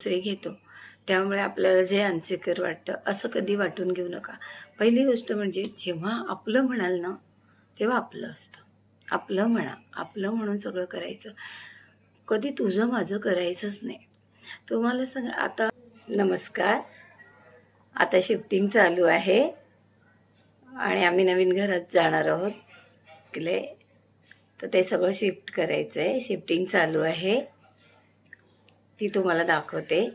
दुसरे घेतो. त्यामुळे आपल्याला जे अनसिक्युअर वाटतं असं कधी वाटून घेऊ नका. पहिली गोष्ट म्हणजे जेव्हा आपलं म्हणाल ना तेव्हा आपलं असतं. आपलं म्हणा आपलं म्हणून सगळं करायचं. कधी तुझं माझं करायचंच नाही. तुम्हाला सांग आता नमस्कार. आता शिफ्टिंग चालू आहे. आणि आम्ही नवीन घरात जाणार आहोत. इकडे. तर ते सगळं शिफ्ट करायचं आहे शिफ्टिंग चालू आहे. ती तुम्हाला दाखवते.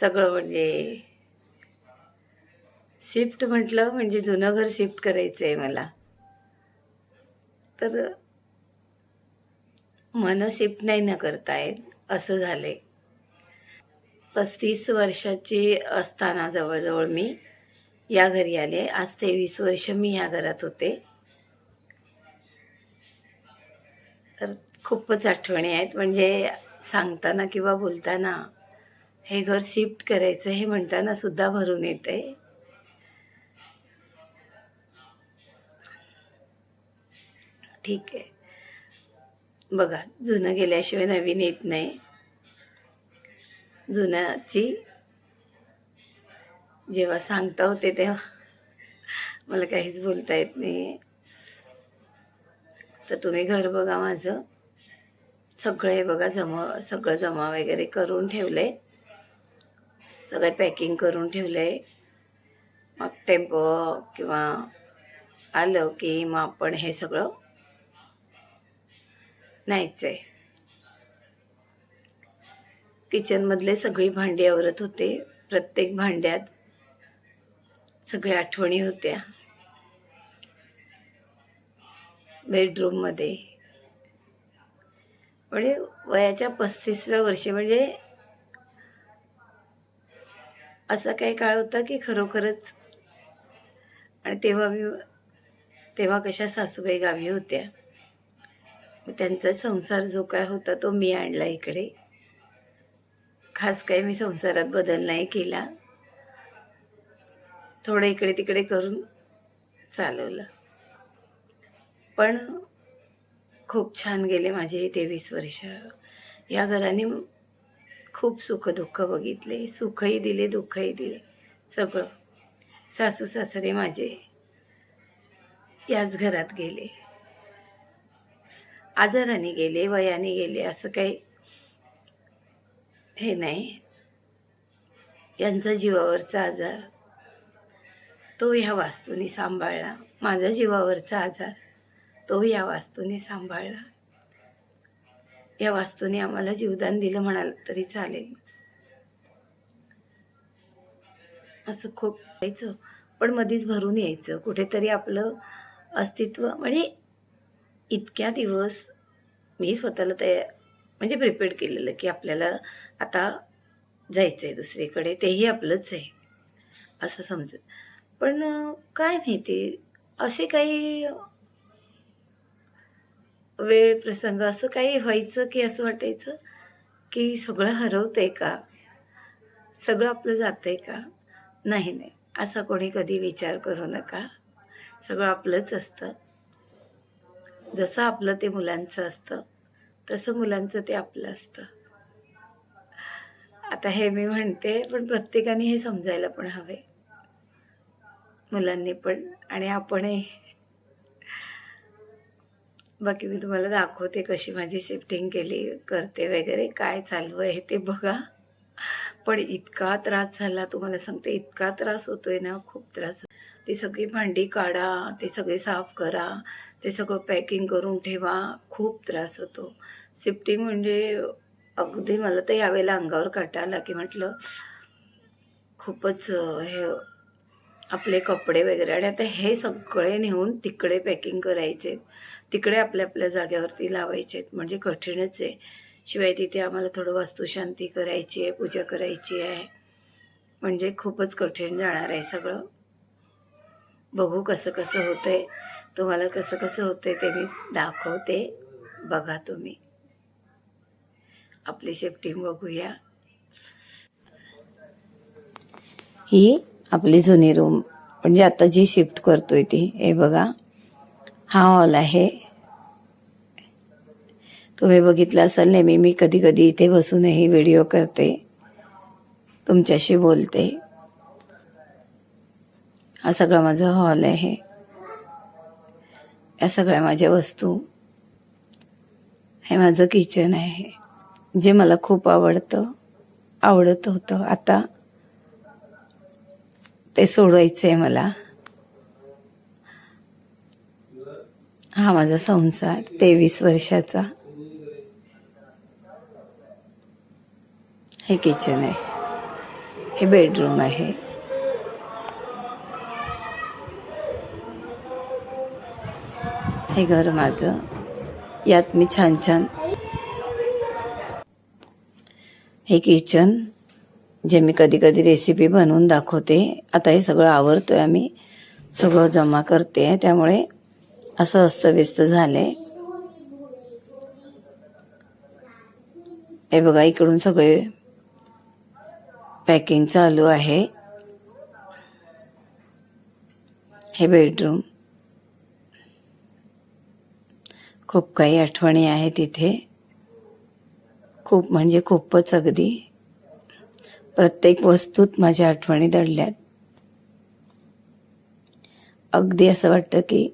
सगळं म्हणजे शिफ्ट म्हटलं म्हणजे जुनं घर शिफ्ट करायचं आहे मला. तर मन शिफ्ट नाही ना करता येत असं झालंय. पस्तीस वर्षाची असताना जवळजवळ मी या घरी आले. आज तेवीस वर्ष मी या घरात होते. तर खूपच आठवणी आहेत. म्हणजे सांगताना किंवा बोलताना हे घर शिफ्ट करायचं हे म्हणताना सुद्धा भरून येते. ठीक आहे. बघा जुनं गेल्याशिवाय नवीन येत नाही. जुन्याची जेव्हा सांगता होते तेव्हा मला काहीच बोलता येत नाही तर तुम्ही घर बघा माझं. सगळं हे बघा जमा सगळं जमा वगैरे करून ठेवलं आहे सगळे पॅकिंग करून ठेवलं आहे मग टेम्पो किंवा आलं की मग आपण हे सगळं न्यायचं आहे किचनमधले सगळी भांडी आवरत होते. प्रत्येक भांड्यात सगळ्या आठवणी होत्या. बेडरूममध्ये म्हणजे वयाच्या पस्तीसव्या वर्षी म्हणजे असा काही काळ होता की खरोखरच आणि तेव्हा मी तेव्हा कशा सासूबाई गावी होत्या. मग त्यांचा संसार जो काय होता तो मी आणला इकडे. खास काही मी संसारात बदल नाही केला. थोडं इकडे तिकडे करून चालवलं. पण खूप छान गेले माझे तेवीस वर्ष. या घराने खूप सुखदुःख बघितले सुखही दिले दुःखही दिले. सगळं. सासू सासरे माझे याच घरात गेले. आजाराने गेले वयाने गेले असं काही हे नाही. यांचा जीवावरचा आजार तो ह्या वास्तूने सांभाळला. माझा जीवावरचा आजार. तो या वास्तूने सांभाळला. या वास्तूने आम्हाला जीवदान दिलं म्हणाल तरी चालेल. असं खूप यायचं पण मधीच भरून यायचं. कुठेतरी आपलं अस्तित्व म्हणजे इतक्या दिवस मी स्वतःला तयार म्हणजे प्रिपेअर केलेलं की आपल्याला आता जायचं आहे दुसरीकडे तेही आपलंच आहे असं समजत. पण काय माहिती असे काही वेळ प्रसंग असं काही व्हायचं की असं वाटायचं की सगळं हरवतंय का? सगळं आपलं जातंय का? नाही नाही. असा कोणी कधी विचार करू नका. सगळं आपलंच असतं. जसं आपलं ते मुलांचं असतं तसं मुलांचं ते आपलं असतं. आता हे मी म्हणते पण प्रत्येकाने हे समजायला पण हवे. मुलांनी पण आणि आपणही. बाकी मी तुम्हाला दाखवते कशी माझी शिफ्टिंग केली करते वगैरे काय चालू आहे ते बघा. पण इतका त्रास झाला तुम्हाला सांगते इतका त्रास होतोय ना खूप त्रास. ती सगळी भांडी काढा ते सगळे साफ करा ते सगळं पॅकिंग करून ठेवा खूप त्रास होतो. शिफ्टिंग म्हणजे अगदी मला तर यावेळेला अंगावर काटा आला की म्हटलं खूपच हे आपले कपडे वगैरे आणि आता हे सगळे नेऊन तिकडे पॅकिंग करायचे. तिकडे आपल्या आपल्या जाग्यावरती लावायचे. म्हणजे कठीणच आहे. शिवाय तिथे आम्हाला थोडं वास्तुशांती करायची आहे पूजा करायची आहे. म्हणजे खूपच कठीण जाणार आहे सगळं. बघू कसं कसं होतं आहे तुम्हाला कसं कसं होतं आहे ते मी दाखवते. बघा तुम्ही. आपली सेफ्टी बघूया. ही आपली जुनी रूम म्हणजे आता जी शिफ्ट करतोय ती हे बघा. हा हॉल आहे. तुम्ही बघितलं असाल नेहमी मी कधी कधी इथे बसूनही व्हिडिओ करते. तुमच्याशी बोलते. हा सगळा माझा हॉल आहे. या सगळ्या माझ्या वस्तू. हे माझं किचन आहे. जे मला खूप आवडतं आवडत होतं. आता ते सोडवायचं आहे मला. हा माझा संसार तेवीस वर्षाचा. हे किचन आहे. हे बेडरूम आहे. हे घर माझं. यात मी छान छान हे किचन जे मी कधी कधी रेसिपी बनवून दाखवते आता हे सगळं आवरतोय आम्ही. सगळं जमा करते. त्यामुळे असं अस्तव्यस्त झाले हे बघा इकडून सगळे पॅकिंग चालू आहे. हे बेडरूम खूप काही आठवणी आहेत तिथे खूप म्हणजे खूपच अगदी. प्रत्येक वस्तूत माझ्या आठवणी दडल्यात. अगदी असं वाटतं की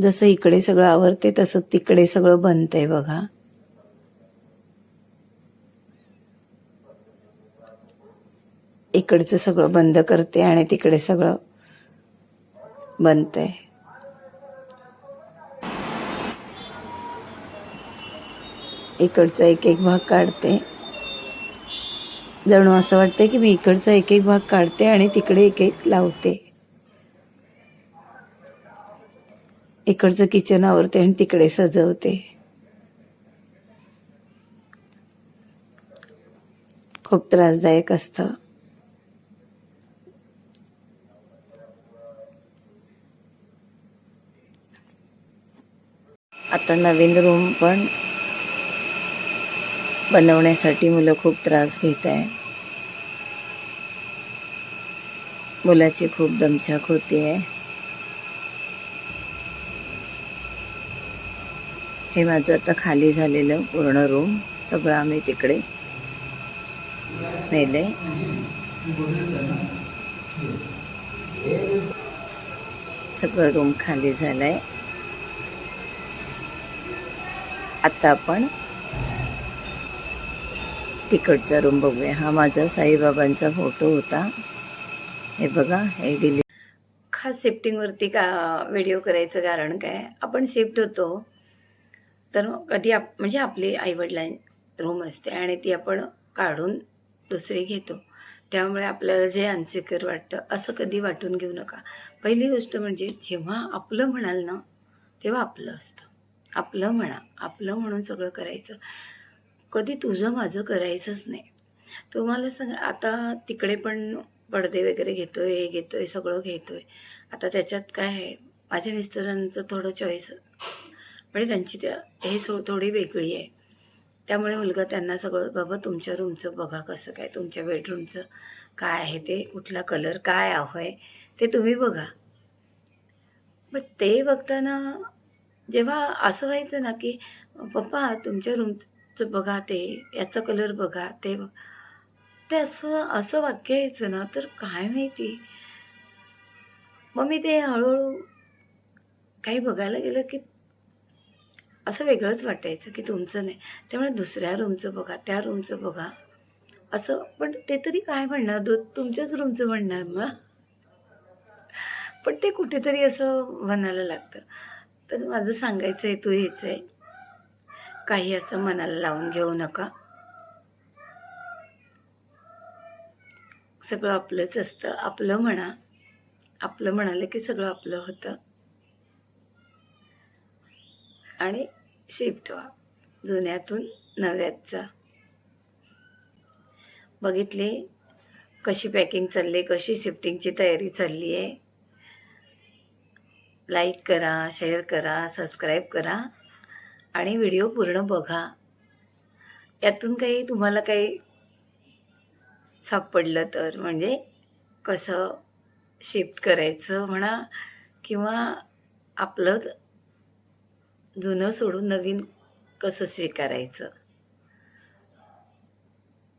जसं इकडे सगळं आवरते तसं तिकडे सगळं बनतंय बघा. इकडचं सगळं बंद करते आणि तिकडे सगळं बनतंय. इकडचा एक एक भाग काढते. जणू असं वाटतं की मी इकडचा एक एक भाग काढते आणि तिकडे एक एक लावते. इकडचं किचन आवरते आणि तिकडे सजवते. खूप त्रासदायक असतं. आता नवीन रूम पण बनवण्यासाठी मुलं खूप त्रास घेत आहे मुलाची खूप दमछाक होती आहे. हे माझं आता खाली झालेलं पूर्ण रूम सगळं आम्ही तिकडे नेले. सगळं रूम खाली झालंय. आता आपण तिकडचा रूम बघूया. हा माझा साईबाबांचा फोटो होता. हे बघा हे दिली. खास शिफ्टिंगवरती का व्हिडिओ करायचं कारण काय? आपण शिफ्ट होतो. तर कधी आप म्हणजे आपली आईवडिलां रूम असते आणि ती आपण काढून दुसरी घेतो. त्यामुळे आपल्याला जे अनसिक्युअर वाटतं असं कधी वाटून घेऊ नका. पहिली गोष्ट म्हणजे जेव्हा आपलं म्हणाल ना तेव्हा आपलं असतं. आपलं म्हणा. आपलं म्हणून सगळं करायचं. कधी तुझं माझं करायचंच नाही. तुम्हाला सांग आता तिकडे पण पडदे वगैरे घेतोय हे घेतोय सगळं घेतोय. आता त्याच्यात काय आहे माझ्या मिस्टरांचं थोडं चॉईस म्हणजे त्यांची त्या हे सो थोडी वेगळी आहे. त्यामुळे मुलगा त्यांना सगळं बाबा तुमच्या रूमचं बघा कसं काय तुमच्या बेडरूमचं काय आहे ते कुठला कलर काय हवं आहे ते तुम्ही बघा. मग ते बघताना जेव्हा असं व्हायचं ना की पप्पा तुमच्या रूम रूमचं बघा ते याचा कलर बघा ते बघ. ते असं असं वाक्य यायचं ना तर काय माहिती? मग मी ते हळूहळू काही बघायला गेलं की असं वेगळंच वाटायचं की तुमचं नाही. त्यामुळे दुसऱ्या रूमचं बघा त्या रूमचं बघा. असं पण ते तरी काय म्हणणार? दो तुमच्याच रूमचं म्हणणार मग पण ते कुठेतरी असं म्हणायला लागतं. तर माझं सांगायचं आहे तू हेच आहे काही असं मनाला लावून घेऊ नका. सगळं आपलंच असतं. आपलं म्हणा. आपलं म्हणालं की सगळं आपलं होतं. आणि शिफ्ट व्हा जुन्यातून नव्यात जा. बघितली कशी पॅकिंग चालली कशी शिफ्टिंगची तयारी चालली आहे? लाईक करा शेअर करा सबस्क्राईब करा. आणि व्हिडिओ पूर्ण बघा. यातून काही तुम्हाला काही सापडलं तर म्हणजे कसं शिफ्ट करायचं म्हणा किंवा आपलं जुनं सोडून नवीन कसं स्वीकारायचं.